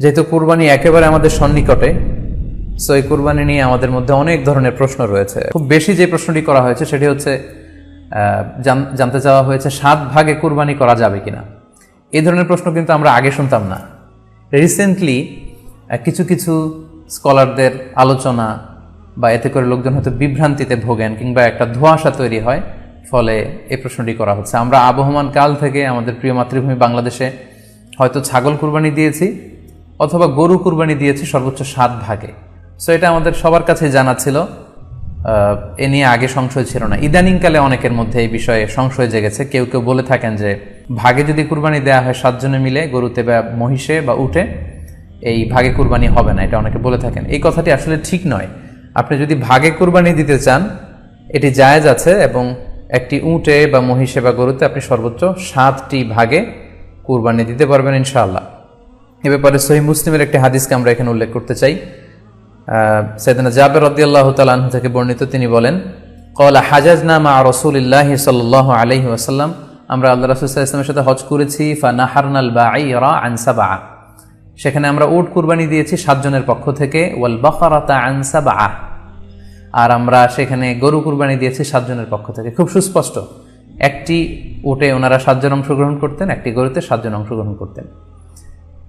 যেহেতু কুরবানি একেবারে আমাদের সন্নিকটে সো এই কুরবানি নিয়ে আমাদের মধ্যে অনেক ধরনের প্রশ্ন রয়েছে। খুব বেশি যে প্রশ্নটি করা হয়েছে সেটি হচ্ছে জানতে চাওয়া হয়েছে সাত ভাগে কুরবানি করা যাবে কিনা। এই ধরনের প্রশ্ন কিন্তু আমরা আগে শুনতাম না। রিসেন্টলি কিছু কিছু স্কলারদের আলোচনা বা এতে করে লোকজন হয়তো বিভ্রান্তিতে ভোগেন কিংবা একটা ধোঁয়াশা তৈরি হয়, ফলে এই প্রশ্নটি করা হচ্ছে। আমরা আবহমান কাল থেকে আমাদের প্রিয় মাতৃভূমি বাংলাদেশে হয়তো ছাগল কুরবানি দিয়েছি অথবা গরু কুরবানি দিয়েছি সর্বোচ্চ সাত ভাগে। সো এটা আমাদের সবার কাছে জানা ছিল। এ নিয়ে আগে সংশয় ছিল না। ইদানিংকালে অনেকের মধ্যে এই বিষয়ে সংশয় জেগেছে। কেউ কেউ বলে থাকেন যে, ভাগে যদি কুরবানি দেওয়া হয় সাতজনে মিলে, গরুতে বা মহিষে বা উঠে এই ভাগে কুরবানি হবে না, এটা অনেকে বলে থাকেন। এই কথাটি আসলে ঠিক নয়। আপনি যদি ভাগে কুরবানি দিতে চান, এটি জায়েজ আছে এবং একটি উটে বা মহিষে বা গরুতে আপনি সর্বোচ্চ সাতটি ভাগে কুরবানি দিতে পারবেন ইনশাআল্লাহ। এ ব্যাপারে সহি মুসলিমের একটি হাদিসকে আমরা এখানে উল্লেখ করতে চাই। সৈদানা জাবের রদিয়াল্লাহ তালাহ থেকে বর্ণিত তিনি বলেন, কলা হাজাজনা মা রসুলিল্লাহ সাল্লাহ আলহি ওয়াসাল্লাম, আমরা আল্লাহ রসুল্লাহ ইসলামের সাথে হজ করেছি ফা নাহারনাল বা আনসাবা সেখানে আমরা উট কুরবানি দিয়েছি সাতজনের পক্ষ থেকে ওয়াল বখরাতা আনসাবা আর আমরা সেখানে গরু কুরবানি দিয়েছি সাতজনের পক্ষ থেকে। খুব সুস্পষ্ট। একটি উটে ওনারা সাতজন অংশগ্রহণ করতেন, একটি গরুতে সাতজন অংশগ্রহণ করতেন।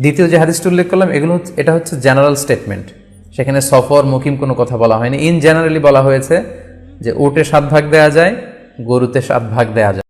দ্বিতীয় যে হাদিসটি উল্লেখ করলাম, এগুলো হচ্ছে- এটা হচ্ছে জেনারেল স্টেটমেন্ট সেখানে সফর, মুকিম কোনো কথা বলা হয়নি। ইন জেনারেলি বলা হয়েছে যে ওটে সাত ভাগ দেয়া যায়, গরুতে সাত ভাগ দেয়া যায়।